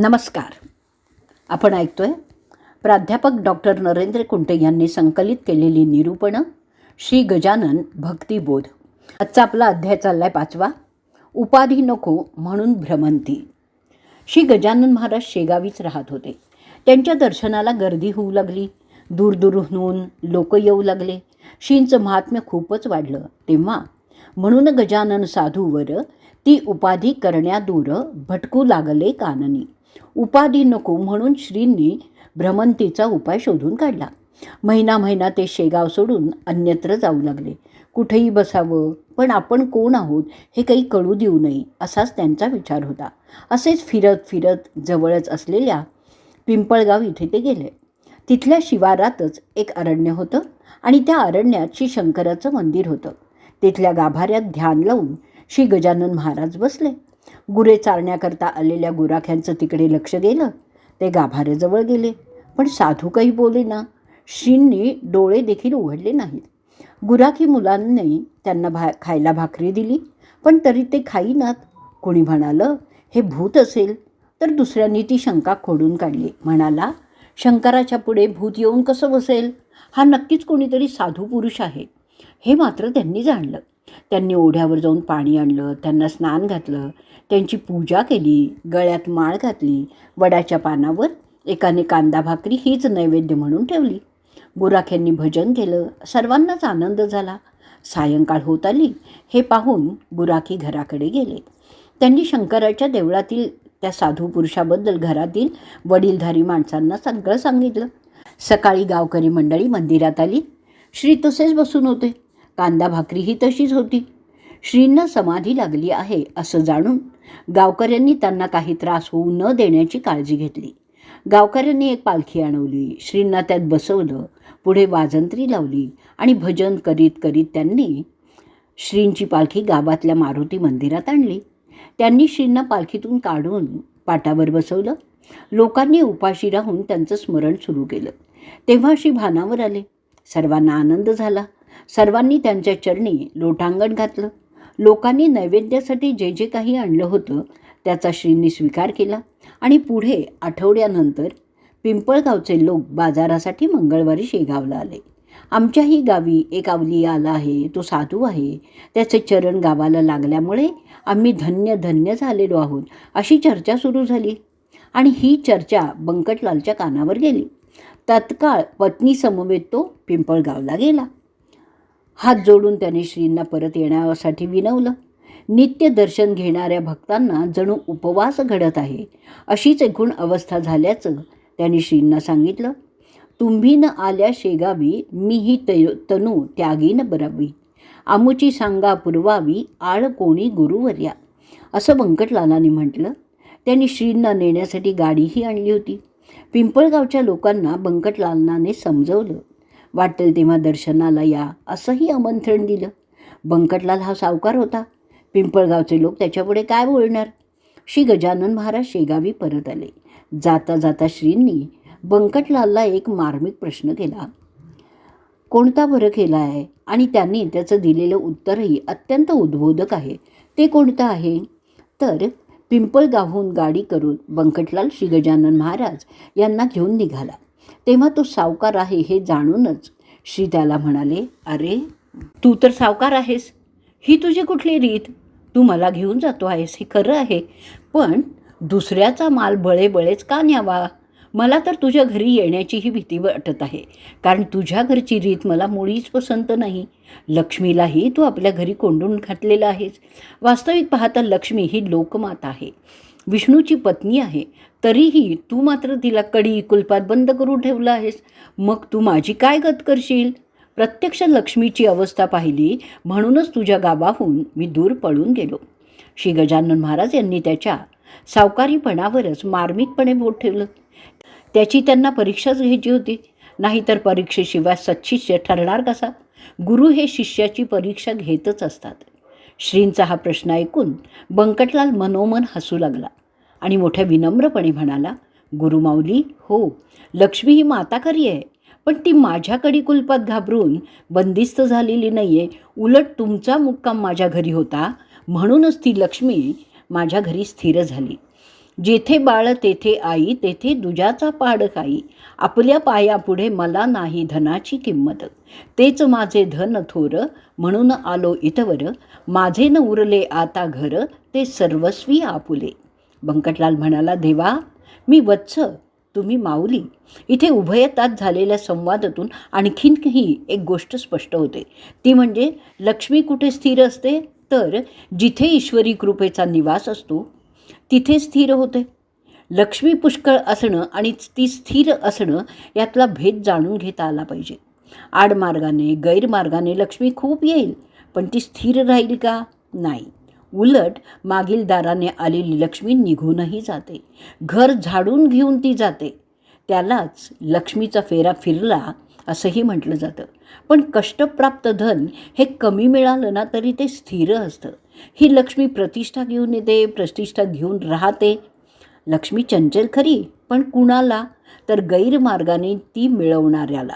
नमस्कार. आपण ऐकतोय प्राध्यापक डॉक्टर नरेंद्र कुंटे यांनी संकलित केलेली निरूपणं श्री गजानन भक्तिबोध आजचा आपला अध्याय चाललाय पाचवा उपाधी नको म्हणून भ्रमंती. श्री गजानन महाराज शेगावीच राहत होते. त्यांच्या दर्शनाला गर्दी होऊ लागली दूरदूरहून लोक येऊ लागले. श्रींचं महात्म्य खूपच वाढलं. तेव्हा म्हणून गजानन साधूवर ती उपाधी करण्यादूर भटकू लागले काननी. उपाधी नको म्हणून श्रींनी भ्रमंतीचा उपाय शोधून काढला. महिना महिना ते शेगाव सोडून अन्यत्र जाऊ लागले. कुठेही बसावं पण आपण कोण आहोत हे काही कळू देऊ नये असाच त्यांचा विचार होता. असेच फिरत फिरत जवळच असलेल्या पिंपळगाव इथे ते गेले. तिथल्या शिवारातच एक अरण्य होतं आणि त्या अरण्यात श्री शंकराचं मंदिर होतं. तिथल्या गाभाऱ्यात ध्यान लावून श्री गजानन महाराज बसले. गुरे चारण्याकरता आलेल्या गुराख्यांचं तिकडे लक्ष गेलं. ते गाभाऱ्याजवळ गेले. पण साधू काही बोले ना श्रींनी डोळे देखील उघडले नाहीत. गुराखी मुलांनी त्यांना भा खायला भाकरी दिली पण तरी ते खाईनात. कोणी म्हणालं हे भूत असेल. तर दुसऱ्यांनी ती शंका खोडून काढली. म्हणाला शंकराच्या पुढे भूत येऊन कसं बसेल? हा नक्कीच कोणीतरी साधू पुरुष आहे. हे मात्र त्यांनी जाणलं. त्यांनी ओढ्यावर जाऊन पाणी आणलं त्यांना स्नान घातलं त्यांची पूजा केली गळ्यात माळ घातली वडाच्या पानावर एकाने कांदा भाकरी हीच नैवेद्य म्हणून ठेवली. गुराख्यांनी भजन केलं सर्वांनाच आनंद झाला. सायंकाळ होत आली हे पाहून गुराखी घराकडे गेले. त्यांनी शंकराच्या देवळातील त्या साधू पुरुषाबद्दल घरातील वडीलधारी माणसांना सगळं सांगितलं. सकाळी गावकरी मंडळी मंदिरात आली. श्री तसेच बसून होते. कांदा भाकरी ही तशीच होती. श्रींना समाधी लागली आहे असं जाणून गावकऱ्यांनी त्यांना काही त्रास होऊ न देण्याची काळजी घेतली. गावकऱ्यांनी एक पालखी आणवली. श्रींना त्यात बसवलं पुढे वाजंत्री लावली आणि भजन करीत करीत त्यांनी श्रींची पालखी गावातल्या मारुती मंदिरात आणली. त्यांनी श्रींना पालखीतून काढून पाटावर बसवलं. लोकांनी उपाशी राहून त्यांचं स्मरण सुरू केलं. तेव्हा श्री भानावर आले. सर्वांना आनंद झाला. सर्वांनी त्यांच्या चरणी लोटांगण घातलं. लोकांनी नैवेद्यासाठी जे जे काही आणलं होतं त्याचा श्रींनी स्वीकार केला. आणि पुढे आठवड्यानंतर पिंपळगावचे लोक बाजारासाठी मंगळवारी शेगावला आले. आमच्याही गावी एक आवली आला आहे तो साधू आहे. त्याचे चरण गावाला लागल्यामुळे आम्ही धन्य धन्य झालेलो आहोत अशी चर्चा सुरू झाली. आणि ही चर्चा बंकटलालच्या कानावर गेली. तत्काळ पत्नीसमवेत तो पिंपळगावला गेला. हात जोडून त्याने श्रींना परत येण्यासाठी विनवलं. नित्य दर्शन घेणाऱ्या भक्तांना जणू उपवास घडत आहे अशीच एकूण अवस्था झाल्याचं त्यांनी श्रींना सांगितलं. तुम्ही न आल्या शेगावी मी ही तय तनू त्यागीन बरावी. आमुची सांगा पुरवावी आळ कोणी गुरुवर्या. असं बंकटलालाने म्हटलं. त्यांनी श्रींना नेण्यासाठी गाडीही आणली होती. पिंपळगावच्या लोकांना बंकटलालनाने समजवलं. वाटेल तेव्हा दर्शनाला या असंही आमंत्रण दिलं. बंकटलाल हा सावकार होता. पिंपळगावचे लोक त्याच्यापुढे काय बोलणार? श्री गजानन महाराज शेगावी परत आले. जाता जाता श्रींनी बंकटलालला एक मार्मिक प्रश्न केला. कोणता बरं केला आहे आणि त्यांनी त्याचं दिलेलं उत्तरही अत्यंत उद्बोधक आहे. ते कोणतं आहे तर पिंपळगावहून गाडी करून बंकटलाल श्री गजानन महाराज यांना घेऊन निघाला. तेव्हा तो सावकार आहे हे जाणूनच श्री त्याला म्हणाले अरे तू तर सावकार आहेस. ही तुझी कुठली रीत? तू मला घेऊन जातो आहेस हे खरं आहे. पण दुसऱ्याचा माल बळेबळेच का न्यावा? मला तर तुझ्या घरी येण्याचीही भीती वाटत आहे. कारण तुझ्या घरची रीत मला मुळीच पसंत नाही. लक्ष्मीलाही तू आपल्या घरी कोंडून घातलेला आहेस. वास्तविक पाहता लक्ष्मी ही लोकमाता आहे. विष्णूची पत्नी आहे तरीही तू मात्र तिला कडी कुलपात बंद करून ठेवलं आहेस. मग तू माझी काय गत करशील? प्रत्यक्ष लक्ष्मीची अवस्था पाहिली म्हणूनच तुझ्या गावाहून मी दूर पळून गेलो. श्री गजानन महाराज यांनी त्याच्या सावकारीपणावरच मार्मिकपणे बोट ठेवलं. त्याची त्यांना परीक्षाच घ्यायची होती. नाहीतर परीक्षेशिवाय सच्चिष्य ठरणार कसा? गुरु हे शिष्याची परीक्षा घेतच असतात. श्रींचा हा प्रश्न ऐकून बंकटलाल मनोमन हसू लागला. आणि मोठ्या विनम्रपणे म्हणाला गुरुमाऊली हो लक्ष्मी ही माता खरी आहे पण ती माझ्याकडे कुलपात घाबरून बंदिस्त झालेली नाही आहे उलट तुमचा मुक्काम माझ्या घरी होता. म्हणूनच ती लक्ष्मी माझ्या घरी स्थिर झाली. जेथे बाळ तेथे आई तेथे दुजाचा पाड काही. आपल्या पायापुढे मला नाही धनाची किंमत. तेच माझे धन थोर म्हणून आलो इथवर माझे न उरले आता घर ते सर्वस्वी आपुले. बंकटलाल म्हणाला देवा मी वत्स तुम्ही माऊली. इथे उभयतात झालेल्या संवादातून आणखीनही एक गोष्ट स्पष्ट होते. ती म्हणजे लक्ष्मी कुठे स्थिर असते? तर जिथे ईश्वरी कृपेचा निवास असतो तिथे स्थिर होते. लक्ष्मी पुष्कळ असणं आणि ती स्थिर असणं यातला भेद जाणून घेता आला पाहिजे. आडमार्गाने गैरमार्गाने लक्ष्मी खूप येईल पण ती स्थिर राहील का? नाही. उलट मागील दाराने आलेली लक्ष्मी निघूनही जाते. घर झाडून घेऊन ती जाते. त्यालाच लक्ष्मीचा फेरा फिरला असंही म्हटलं जातं. पण कष्टप्राप्त धन हे कमी मिळालं ना तरी ते स्थिर असतं. ही लक्ष्मी प्रतिष्ठा घेऊन येते प्रतिष्ठा घेऊन राहते. लक्ष्मी चंचल खरी पण कुणाला? तर गैरमार्गाने ती मिळवणाऱ्याला.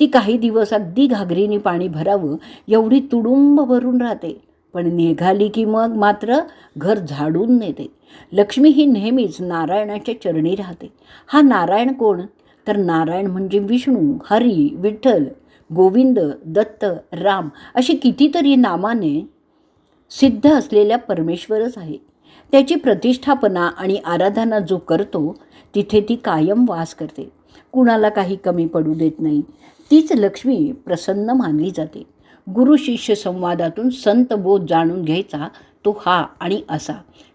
ती काही दिवस अगदी घागरीने पाणी भरावं एवढी तुडुंब भरून राहते. पण निघाली की मग मात्र घर झाडून नेते. लक्ष्मी ही नेहमीच नारायणाच्या चरणी राहते. हा नारायण कोण? तर नारायण म्हणजे विष्णू हरी विठ्ठल गोविंद दत्त राम अशी कितीतरी नामाने सिद्ध असलेल्या परमेश्वरच आहे. त्याची प्रतिष्ठापना आणि आराधना जो करतो तिथे ती कायम वास करते. कुणाला काही कमी पडू देत नाही. तीच लक्ष्मी प्रसन्न मानली जाते. गुरु शिष्य संवादातून संत बोध जाणून घ्यायचा तो हा आणि असा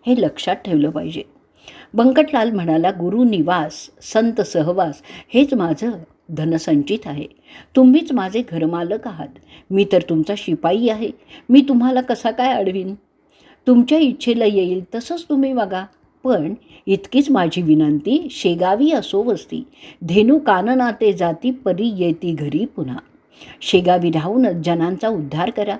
हे लक्षात ठेवलं पाहिजे. बंकटलाल म्हणाला गुरु निवास संत सहवास हेच माझं धनसंचित आहे. तुम्हीच माझे घरमालक आहात. मी तर तुमचा शिपाई आहे. मी तुम्हाला कसा काय अडवीन? तुमच्या इच्छेला येईल तसंच तुम्ही वागा. पण इतकीच माझी विनंती शेगावी असो वस्ती. धेनू काननाते जाती परी येती घरी पुन्हा. शेगावी राहूनच जनांचा उद्धार करा.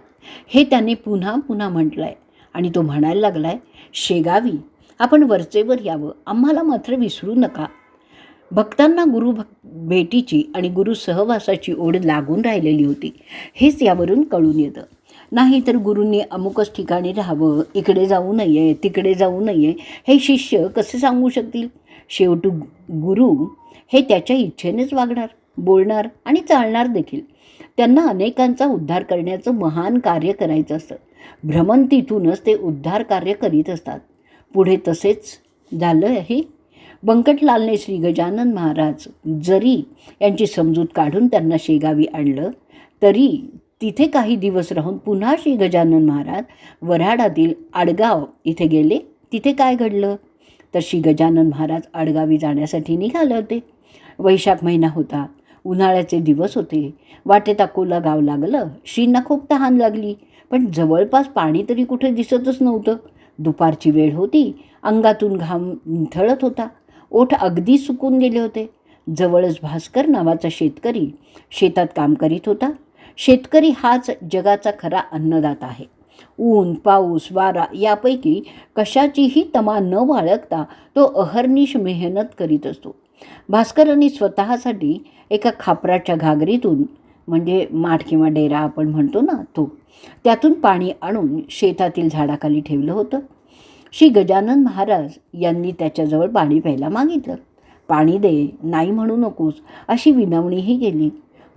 हे त्याने पुन्हा पुन्हा म्हटलं आहे आणि तो म्हणायला लागला आहे शेगावी आपण वरचेवर यावं. आम्हाला मात्र विसरू नका. भक्तांना गुरु भक् भेटीची आणि गुरु सहवासाची ओढ लागून राहिलेली होती. हेच यावरून कळून येतं. नाही तर गुरूंनी अमुकच ठिकाणी राहावं इकडे जाऊ नये तिकडे जाऊ नये हे शिष्य कसे सांगू शकतील? शेवटी गुरु हे त्याच्या इच्छेनेच वागणार बोलणार आणि चालणार देखील. त्यांना अनेकांचा उद्धार करण्याचं महान कार्य करायचं असतं. भ्रमंतीतूनच ते उद्धार कार्य करीत असतात. पुढे तसेच झालं आहे. बंकटलालने श्री गजानन महाराज जरी यांची समजूत काढून त्यांना शेगावी आणलं तरी तिथे काही दिवस राहून पुन्हा श्री गजानन महाराज वऱ्हाडातील आडगाव इथे गेले. तिथे काय घडलं? तर श्री गजानन महाराज आडगावी जाण्यासाठी निघाले होते. वैशाख महिना होता. उन्हाळ्याचे दिवस होते. वाटेत अकोला गाव लागलं श्रींना खूप तहान लागली. पण जवळपास पाणी तरी कुठे दिसतच नव्हतं. दुपारची वेळ होती अंगातून घाम थळत होता. ओठ अगदी सुकून गेले होते. जवळच भास्कर नावाचा शेतकरी शेतात काम करीत होता. शेतकरी हाच जगाचा खरा अन्नदाता आहे. ऊन पाऊस वारा यापैकी कशाचीही तमा न बाळगता तो अहर्निश मेहनत करीत असतो. भास्करांनी स्वतःसाठी एका खापराच्या घागरीतून म्हणजे माठ किंवा डेरा आपण म्हणतो ना तो त्यातून पाणी आणून शेतातील झाडाखाली ठेवलं होतं. श्री गजानन महाराज यांनी त्याच्याजवळ पाणी प्यायला मागितलं. पाणी दे नाही म्हणू नकोस अशी विनवणीही केली.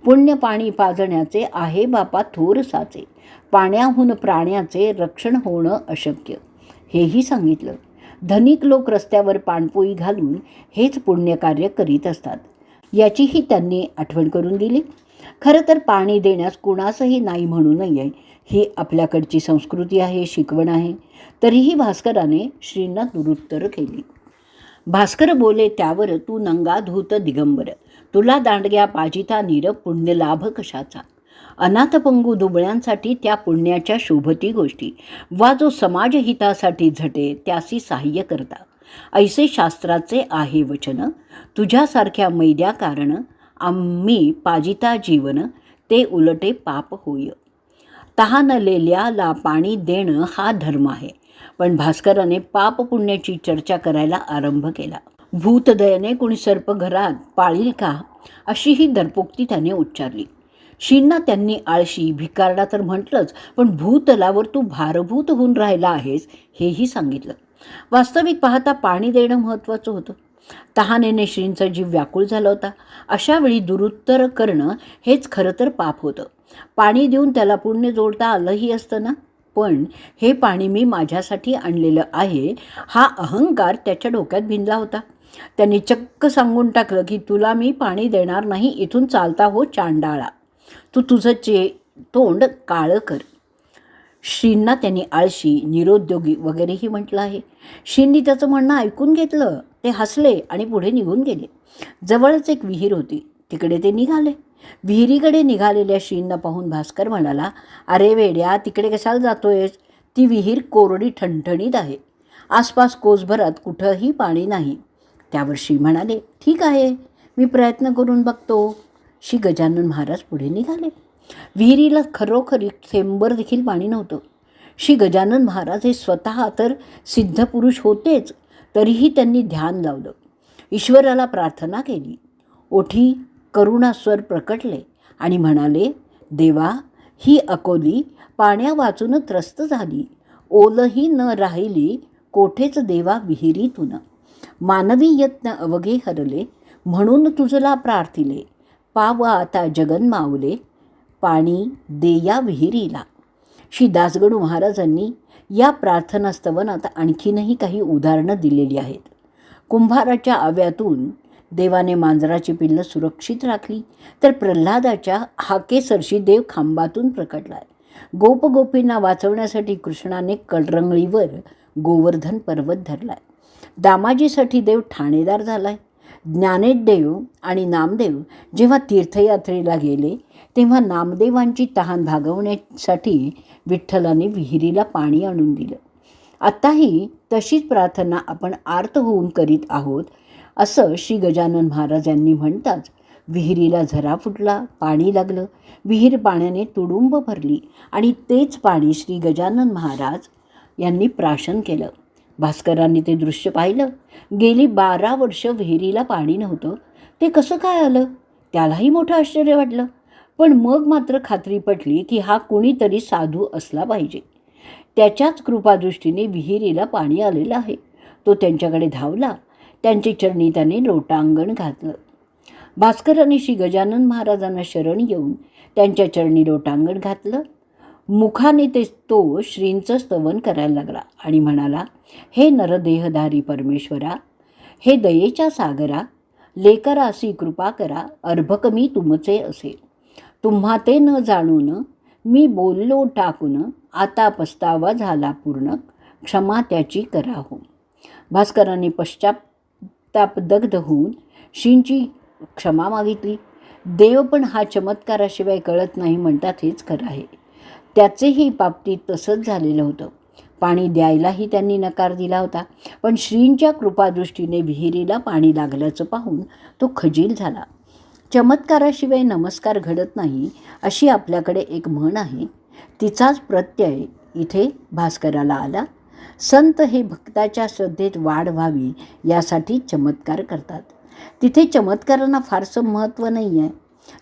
पुण्य पाणी पाजण्याचे आहे बापा थोर साचे पाण्याहून प्राण्याचे रक्षण होणं अशक्य हेही सांगितलं. धनिक लोक रस्त्यावर पाणपोई घालून हेच पुण्यकार्य करीत असतात. याचीही त्यांनी आठवण करून दिली. खरं तर पाणी देण्यास कोणासही नाही म्हणू नये ही आपल्याकडची संस्कृती आहे शिकवण आहे. तरीही भास्कराने श्रींना दुरुत्तर केली. भास्कर बोले त्यावर तू नंगा धूत दिगंबर. तुला दांडग्या पाजिता नीर पुण्यलाभ कशाचा? अनाथपंगू दुबळ्यांसाठी त्या पुण्याच्या शोभती गोष्टी. वा जो समाजहितासाठी झटे त्यासी सहाय्य करता. ऐसे शास्त्राचे आहे वचन. तुझ्यासारख्या मैद्या कारण आम्ही पाजिता जीवन ते उलटे पाप होय. तहानलेल्याला पाणी देणं हा धर्म आहे. पण भास्कराने पाप पुण्याची चर्चा करायला आरंभ केला. भूतदयने कुणी सर्प घरात पाळील का? अशी ही दरपोक्ती त्याने उच्चारली. शींना त्यांनी आळशी भिकारडा तर म्हटलंच पण भूतलावर तू भारभूत होऊन राहिला आहेस हेही सांगितलं. वास्तविक पाहता पाणी देणं महत्त्वाचं होतं. तहानेने श्रींचा जीव व्याकुळ झाला होता. अशावेळी दुरुत्तर करणं हेच खरं तर पाप होतं. पाणी देऊन त्याला पुण्य जोडता आलंही असतं ना? पण हे पाणी मी माझ्यासाठी आणलेलं आहे हा अहंकार त्याच्या डोक्यात भिनला होता. त्यांनी चक्क सांगून टाकलं की तुला मी पाणी देणार नाही इथून चालता हो चांडाळा. तू तुझं चे तोंड काळं कर. श्रींना त्यांनी आळशी निरुद्योगी वगैरेही म्हटलं आहे. श्रींनी त्याचं म्हणणं ऐकून घेतलं. ते हसले आणि पुढे निघून गेले. जवळच एक विहीर होती. तिकडे ते निघाले. विहिरीकडे निघालेल्या श्रींना पाहून भास्कर म्हणाला अरे वेड्या तिकडे कशाला जातोयस? ती विहीर कोरडी ठणठणीत आहे. आसपास कोसभरात कुठंही पाणी नाही. त्यावर श्री म्हणाले ठीक आहे. मी प्रयत्न करून बघतो. श्री गजानन महाराज पुढे निघाले. विहिरीला खरोखरी थेंबर देखील पाणी नव्हतं. श्री गजानन महाराज हे स्वतः तर सिद्धपुरुष होतेच तरीही त्यांनी ध्यान लावलं. ईश्वराला प्रार्थना केली. ओठी करुणास्वर प्रकटले आणि म्हणाले देवा ही अकोली पाण्या वाचून त्रस्त झाली. ओलही न राहिली कोठेच देवा विहिरीतून. मानवी यत्न अवघे हरले म्हणून तुझला प्रार्थिले. पाव आता जगन पाणी देया विहिरीला. श्री दासगडू महाराजांनी या प्रार्थनास्तवन आता आणखीनही काही उदाहरणं दिलेली आहेत. कुंभाराच्या आव्यातून देवाने मांजराची पिल्लं सुरक्षित राखली तर प्रल्हादाच्या हाकेसरशी देव खांबातून प्रकटलाय गोपगोपींना वाचवण्यासाठी कृष्णाने कलरंगळीवर गोवर्धन पर्वत धरलाय दामाजीसाठी देव ठाणेदार झालाय. ज्ञानेदेव आणि नामदेव जेव्हा तीर्थयात्रेला गेले तेव्हा नामदेवांची तहान भागवण्यासाठी विठ्ठलाने विहिरीला पाणी आणून दिलं. आत्ताही तशीच प्रार्थना आपण आर्त होऊन करीत आहोत असं श्री गजानन महाराज यांनी म्हणताच विहिरीला झरा फुटला पाणी लागलं. विहीर पाण्याने तुडुंब भरली आणि तेच पाणी श्री गजानन महाराज यांनी प्राशन केलं. भास्करांनी ते दृश्य पाहिलं. गेली बारा वर्ष विहिरीला पाणी नव्हतं. ते कसं काय आलं? त्यालाही मोठं आश्चर्य वाटलं. पण मग मात्र खात्री पटली की हा कुणीतरी साधू असला पाहिजे. त्याच्याच कृपादृष्टीने विहिरीला पाणी आलेलं आहे. तो त्यांच्याकडे धावला. त्यांची चरणी त्याने लोटांगण घातलं. भास्करांनी श्री गजानन महाराजांना शरण येऊन त्यांच्या चरणी लोटांगण घातलं. मुखाने ते तो श्रींचं स्तवन करायला लागला आणि म्हणाला हे नरदेहधारी परमेश्वरा हे दयेच्या सागरा लेकरासी कृपा करा अर्भकमी तुमचे असेल तुम्हा ते न जाणून मी बोललो टाकून आता पस्तावा झाला पूर्ण क्षमा त्याची करा हो. भास्करांनी पश्चातापदग्ध होऊन श्रींची क्षमा मागितली. देव पण हा चमत्काराशिवाय कळत नाही म्हणतात हेच खरं आहे. त्याचेही बाबतीत तसंच झालेलं होतं. पाणी द्यायलाही त्यांनी नकार दिला होता. पण श्रींच्या कृपादृष्टीने विहिरीला पाणी लागल्याचं पाहून तो खजील झाला. चमत्काराशिवाय नमस्कार घडत नाही अशी आपल्याकडे एक म्हण आहे. तिचाच प्रत्यय इथे भास्कराला आला. संत हे भक्ताच्या श्रद्धेत वाढ व्हावी यासाठी चमत्कार करतात. तिथे चमत्कारांना फारसं महत्त्व नाही आहे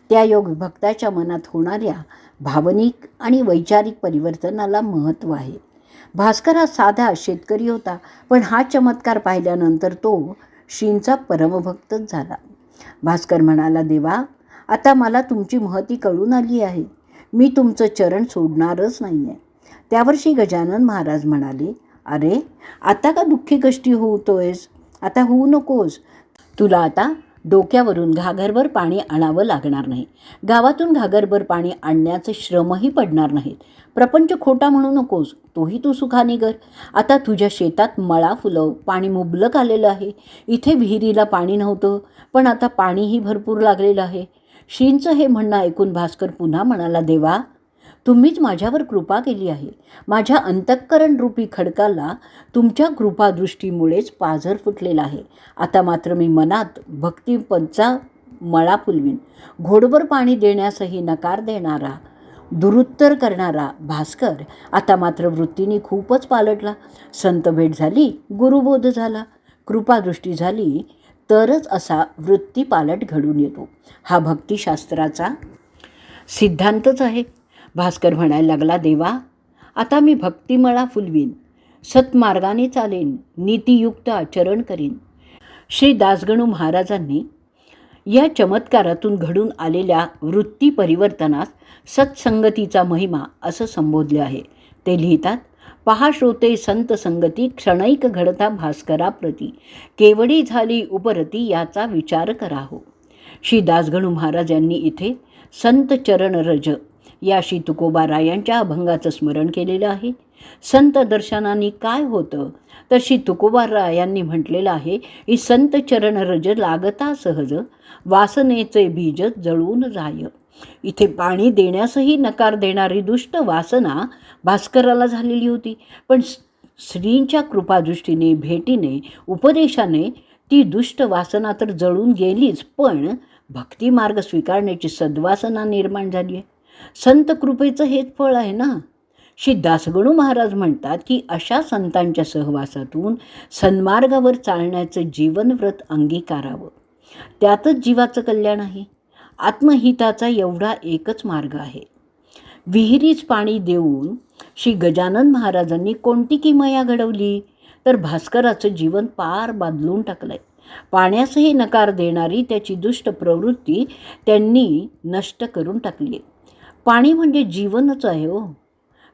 त्या योग भक्ताच्या मनात होणाऱ्या भावनिक आणि वैचारिक परिवर्तनाला महत्त्व आहे. भास्कर हा साधा शेतकरी होता पण हा चमत्कार पाहिल्यानंतर तो श्रींचा परमभक्तच झाला. भास्कर म्हणाला देवा आता मला तुमची महती कळून आली आहे. मी तुमचं चरण सोडणारच नाही आहे त्यावर श्री गजानन महाराज म्हणाले अरे आता का दुःखी कष्टी होतोयस? आता होऊ नकोस. तुला आता डोक्यावरून घागरभर पाणी आणावं लागणार नाही. गावातून घागरभर पाणी आणण्याचे श्रमही पडणार नाहीत. प्रपंच खोटा म्हणू नकोस तोही तू सुखाने कर. आता तुझ्या शेतात मळा फुलव पाणी मुबलक आलेलं आहे. इथे विहिरीला पाणी नव्हतं पण आता पाणीही भरपूर लागलेलं आहे. शिंचं हे म्हणणं ऐकून भास्कर पुन्हा म्हणाला देवा तुम्हीच माझ्यावर कृपा केली आहे. माझ्या अंतःकरण रूपी खडकाला तुमच्या कृपादृष्टीमुळेच पाझर फुटलेला आहे. आता मात्र मी मनात भक्तिपंचा मळा फुलवीन. घोडभर पाणी देण्यासही नकार देणारा दुरुत्तर करणारा भास्कर आता मात्र वृत्तीने खूपच पालटला. संत भेट झाली गुरुबोध झाला. कृपादृष्टी झाली तरच असा वृत्ती पालट घडून येतो. हा भक्तिशास्त्राचा सिद्धांतच आहे. भास्कर म्हणायला लागला देवा आता मी भक्तिमळा फुलवीन सत्मार्गाने चालेन नीतियुक्त आचरण करीन. श्री दासगणू महाराजांनी या चमत्कारातून घडून आलेल्या वृत्ती परिवर्तनास सत्संगतीचा महिमा असं संबोधले आहे. ते लिहितात पहा श्रोते संत संगती क्षणैक घडता भास्कराप्रती केवडी झाली उपरती याचा विचार कराहो. श्री दासगणू महाराज यांनी इथे संत चरण रज या श्री तुकोबारायांच्या अभंगाचं स्मरण केलेलं आहे. संत दर्शनाने काय होतं? तर श्री तुकोबारायांनी म्हटलेलं आहे की संत चरण रज लागता सहज वासनेचे बीज जळून जाय. इथे पाणी देण्यासही नकार देणारी दुष्ट वासना भास्कराला झालेली होती. पण श्रींच्या कृपादृष्टीने भेटीने उपदेशाने ती दुष्ट वासना तर जळून गेलीच पण भक्ती मार्ग स्वीकारण्याची सद्वासना निर्माण झाली आहे. संत कृपेचं हेच फळ आहे ना? श्री दासगणू महाराज म्हणतात की अशा संतांच्या सहवासातून सन्मार्गावर चालण्याचं जीवनव्रत अंगीकारावं. त्यातच जीवाचं कल्याण आहे. आत्महिताचा एवढा एकच मार्ग आहे. विहिरीच पाणी देऊन श्री गजानन महाराजांनी कोणती किमया घडवली? तर भास्कराचं जीवन पार बदलून टाकलंय. पाण्यासही नकार देणारी त्याची दुष्ट प्रवृत्ती त्यांनी नष्ट करून टाकली आहे पाणी म्हणजे जीवनच आहे हो.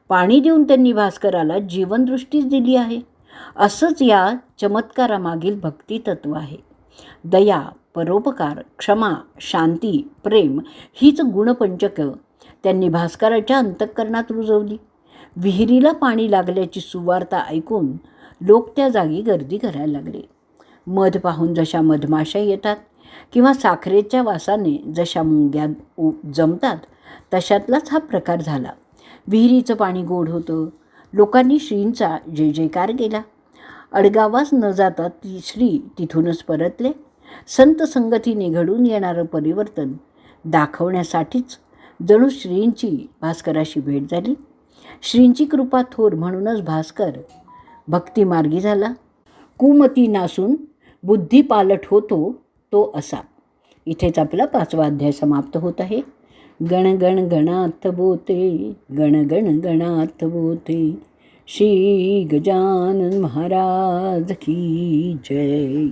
पाणी देऊन त्यांनी भास्कराला जीवनदृष्टीच दिली आहे. असंच या चमत्कारामागील भक्तितत्व आहे. दया परोपकार क्षमा शांती प्रेम हीच गुणपंचकं त्यांनी भास्कराच्या अंतःकरणात रुजवली. विहिरीला पाणी लागल्याची सुवार्ता ऐकून लोक त्या जागी गर्दी करायला लागले. मध पाहून जशा मधमाशा येतात किंवा साखरेच्या वासाने जशा मुंग्या उ जमतात तशातलाच हा प्रकार झाला. विहिरीचं पाणी गोड होतं. लोकांनी श्रींचा जय जयकार केला. अडगावास न जाता ती श्री तिथूनच परतले. संत संगतीने घडून येणारं परिवर्तन दाखवण्यासाठीच जणू श्रींची भास्कराशी भेट झाली. श्रींची कृपा थोर म्हणूनच भास्कर भक्तिमार्गी झाला. कुमती नासून बुद्धी पालट होतो तो असा. इथेच आपला पाचवा अध्याय समाप्त होत आहे. गण गण गणात बोते गण गण गणात बोते श्री गजानन महाराज की जय।